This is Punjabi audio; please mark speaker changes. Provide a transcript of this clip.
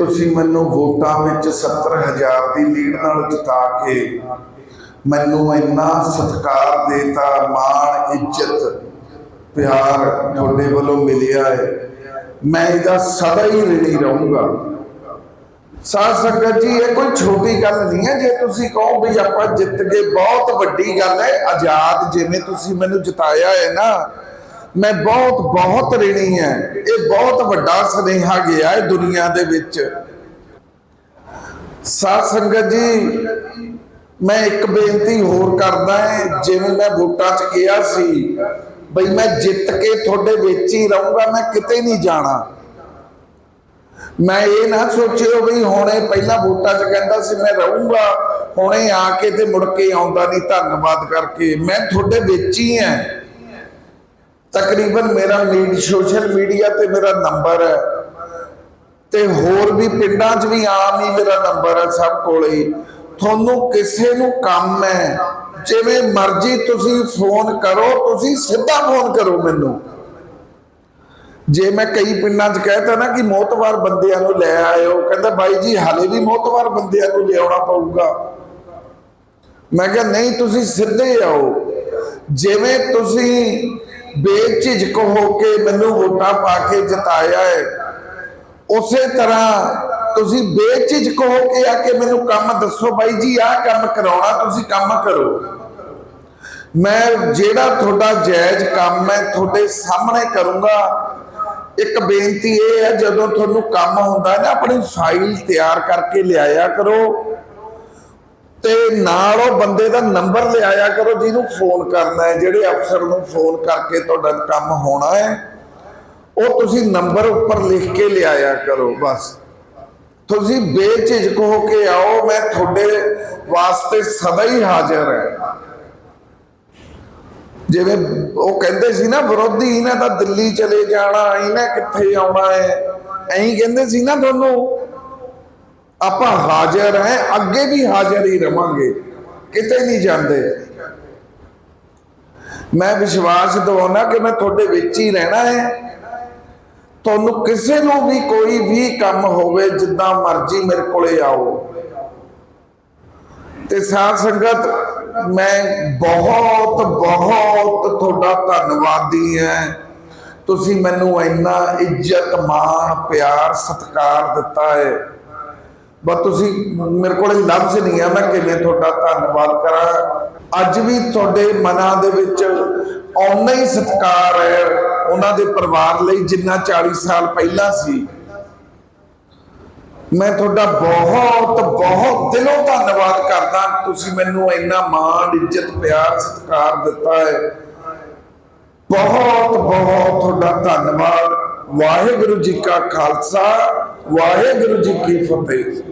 Speaker 1: ਤੁਸੀਂ ਮੈਨੂੰ ਵੋਟਾਂ ਵਿੱਚ 70000 ਦੀ ਲੀਡ ਨਾਲ ਜਿਤਾ ਕੇ ਮੈਨੂੰ ਇੰਨਾ ਸਤਿਕਾਰ ਦੇਤਾ, ਮਾਣ, ਇੱਜ਼ਤ, ਪਿਆਰ ਤੁਹਾਡੇ ਵੱਲੋਂ ਮਿਲਿਆ ਹੈ। ਮੈਂ ਇਹਦਾ ਸਦਾ ਹੀ ਰਣੀ ਰਹੂੰਗਾ। ਸਾਧ ਸੰਗਤ ਜੀ, ਇਹ ਕੋਈ ਛੋਟੀ ਗੱਲ ਨਹੀਂ ਹੈ। ਜੇ ਤੁਸੀਂ ਕਹੋ ਵੀ ਆਪਾਂ ਜਿੱਤ ਗਏ, ਬਹੁਤ ਵੱਡੀ ਗੱਲ ਹੈ। ਆਜ਼ਾਦ ਜਿਵੇਂ ਤੁਸੀਂ ਮੈਨੂੰ ਜਿਤਾਇਆ ਹੈ ਨਾ ਮੈਂ ਬਹੁਤ ਬਹੁਤ ਰਣੀ ਹੈ। ਇਹ ਬਹੁਤ ਵੱਡਾ ਸੁਨੇਹਾ ਗਿਆ ਹੈ ਦੁਨੀਆ ਦੇ ਵਿੱਚ। ਸਾਧ ਸੰਗਤ ਜੀ, ਮੈਂ ਇੱਕ ਬੇਨਤੀ ਹੋਰ ਕਰਦਾ ਹੈ, ਜਿਵੇਂ ਮੈਂ ਵੋਟਾਂ 'ਚ ਗਿਆ ਸੀ, ਬਈ ਮੈਂ ਜਿੱਤ ਕੇ ਤੁਹਾਡੇ ਵਿੱਚ ਹੀ ਰਹੂੰਗਾ, ਮੈਂ ਕਿਤੇ ਨਹੀਂ ਜਾਣਾ। ਮੈਂ ਇਹ ਨਾ ਸੋਚਿਓ ਵੀ ਹੁਣੇ ਪਹਿਲਾਂ ਵੋਟਾਂ 'ਚ ਕਹਿੰਦਾ ਸੀ ਮੈਂ ਰਹੂੰਗਾ, ਹੁਣੇ ਆ ਕੇ ਤੇ ਮੁੜ ਕੇ ਆਉਂਦਾ ਨਹੀਂ, ਧੰਨਵਾਦ ਕਰਕੇ। ਮੈਂ ਤੁਹਾਡੇ ਵਿੱਚ ਹੀ ਹਾਂ। ਤਕਰੀਬਨ ਮੇਰਾ ਮੀਡ ਸੋਸ਼ਲ ਮੀਡੀਆ ਤੇ ਮੇਰਾ ਨੰਬਰ ਹੈ। ਤੇ ਹੋਰ ਵੀ ਪਿੰਡਾਂ 'ਚ ਵੀ ਆਮ ਹੀ ਮੇਰਾ ਨੰਬਰ ਹੈ ਸਭ ਕੋਲੇ। ਤੁਹਾਨੂੰ ਕਿਸੇ ਨੂੰ ਕੰਮ ਹੈ। ਜਿਵੇਂ ਮਰਜ਼ੀ ਤੁਸੀਂ ਫੋਨ ਕਰੋ, ਤੁਸੀਂ ਸਿੱਧਾ ਫੋਨ ਕਰੋ ਮੈਨੂੰ। ਜੇ ਮੈਂ ਕਈ ਪਿੰਡਾਂ 'ਚ ਕਹਿਤਾ ਨਾ ਕਿ ਮੋਤਵਾਰ ਬੰਦਿਆਂ ਨੂੰ ਲੈ ਆਇਓ, ਕਹਿੰਦਾ ਬਾਈ ਜੀ, ਹਾਲੇ ਵੀ ਮੋਤਵਾਰ ਬੰਦਿਆਂ ਨੂੰ ਲਿਆਉਣਾ ਪਊਗਾ। ਮੈਂ ਕਿਹਾ, ਨਹੀਂ, ਤੁਸੀਂ ਸਿੱਧੇ ਆਓ। ਜਿਵੇਂ ਤੁਸੀਂ ਬੇਝਿਜਕ ਹੋ ਕੇ ਮੈਨੂੰ ਵੋਟਾਂ ਪਾ ਕੇ ਜਿਤਾਇਆ ਹੈ। ਉਸੇ ਤਰ੍ਹਾਂ ਤੁਸੀਂ ਬੇਝਿਜਕ ਹੋ ਕੇ ਆ ਕੇ ਮੈਨੂੰ ਕੰਮ ਦੱਸੋ ਬਾਈ ਜੀ, ਆਹ ਕੰਮ ਕਰਾਉਣਾ, ਤੁਸੀਂ ਕੰਮ ਕਰੋ। ਮੈਂ ਜਿਹੜਾ ਤੁਹਾਡਾ ਜਾਇਜ਼ ਕੰਮ ਹੈ ਤੁਹਾਡੇ ਸਾਹਮਣੇ ਕਰੂੰਗਾ। ਇੱਕ ਬੇਨਤੀ ਇਹ ਹੈ, ਜਦੋਂ ਤੁਹਾਨੂੰ ਕੰਮ ਹੁੰਦਾ ਨਾ, ਆਪਣੀ ਫਾਈਲ ਤਿਆਰ ਕਰਕੇ ਲਿਆਇਆ ਕਰੋ। ਤੇ ਨਾਲ ਉਹ ਬੰਦੇ ਦਾ ਨੰਬਰ ਲਿਆਇਆ ਕਰੋ, ਜਿਹਨੂੰ ਫੋਨ ਕਰਨਾ ਹੈ, ਜਿਹੜੇ ਅਫਸਰ ਨੂੰ ਫੋਨ ਕਰਕੇ ਤੁਹਾਡਾ ਕੰਮ ਹੋਣਾ ਹੈ, ਉਹ ਤੁਸੀਂ ਨੰਬਰ ਉੱਪਰ ਲਿਖ ਕੇ ਲਿਆਇਆ ਕਰੋ, ਬਸ। ਤੁਸੀਂ ਬੇਝਿਜਕ ਹੋ ਕੇ ਆਓ, ਮੈਂ ਤੁਹਾਡੇ ਵਾਸਤੇ ਸਦਾ ਹੀ ਹਾਜ਼ਰ ਹਾਂ। ਜਿਵੇਂ ਉਹ ਕਹਿੰਦੇ ਸੀ ਨਾ, ਵਿਰੋਧੀ, ਇਹਨਾਂ ਦਾ ਦਿੱਲੀ ਚਲੇ ਜਾਣਾ, ਇਹਨਾਂ ਕਿੱਥੇ ਆਉਣਾ ਹੈ? ਐਂ ਕਹਿੰਦੇ ਸੀ ਨਾ ਤੁਹਾਨੂੰ ਆਪਾਂ ਹਾਜ਼ਰ ਹੈ, ਅੱਗੇ ਵੀ ਹਾਜ਼ਰ ਹੀ ਰਵਾਂਗੇ। ਕਿਤੇ ਨਹੀਂ ਜਾਂਦੇ। ਮੈਂ ਵਿਸ਼ਵਾਸ ਦਿਵਾਉਣਾ ਕਿ ਮੈਂ ਤੁਹਾਡੇ ਵਿੱਚ ਹੀ ਰਹਿਣਾ ਹੈ। ਤੁਹਾਨੂੰ ਕਿਸੇ ਨੂੰ ਵੀ ਕੋਈ ਵੀ ਕੰਮ ਹੋਵੇ, ਜਿੱਦਾਂ ਮਰਜ਼ੀ ਮੇਰੇ ਕੋਲੇ ਆਓ। ਤੇ ਸਾਧ ਸੰਗਤ, ਮੈਂ ਬਹੁਤ ਬਹੁਤ ਤੁਹਾਡਾ ਧੰਨਵਾਦੀ ਹਾਂ। ਤੁਸੀਂ ਮੈਨੂੰ ਇੰਨਾ ਇੱਜ਼ਤ, ਮਾਣ, ਪਿਆਰ, ਸਤਿਕਾਰ ਦਿੱਤਾ ਹੈ। ਬਸ ਤੁਸੀਂ ਮੇਰੇ ਕੋਲ ਲਫ਼ਜ਼ ਨਹੀਂ ਆ, ਮੈਂ ਕਿਵੇਂ ਤੁਹਾਡਾ ਧੰਨਵਾਦ ਕਰਾਂ। ਅੱਜ ਵੀ ਤੁਹਾਡੇ ਮਨਾਂ ਦੇ ਵਿੱਚ ਓਨਾ ਹੀ ਸਤਿਕਾਰ ਹੈ ਉਹਨਾਂ ਦੇ ਪਰਿਵਾਰ ਲਈ ਜਿੰਨਾ 40 ਸਾਲ ਪਹਿਲਾਂ ਸੀ। ਮੈਂ ਤੁਹਾਡਾ ਬਹੁਤ ਬਹੁਤ ਦਿਲੋਂ ਧੰਨਵਾਦ ਕਰਦਾ। ਤੁਸੀਂ ਮੈਨੂੰ ਇੰਨਾ ਮਾਣ, ਇੱਜ਼ਤ, ਪਿਆਰ, ਸਤਿਕਾਰ ਦਿੱਤਾ ਹੈ। ਬਹੁਤ ਬਹੁਤ ਤੁਹਾਡਾ ਧੰਨਵਾਦ। ਵਾਹਿਗੁਰੂ ਜੀ ਕਾ ਖਾਲਸਾ, ਵਾਹਿਗੁਰੂ ਜੀ ਕੀ ਫਤਿਹ।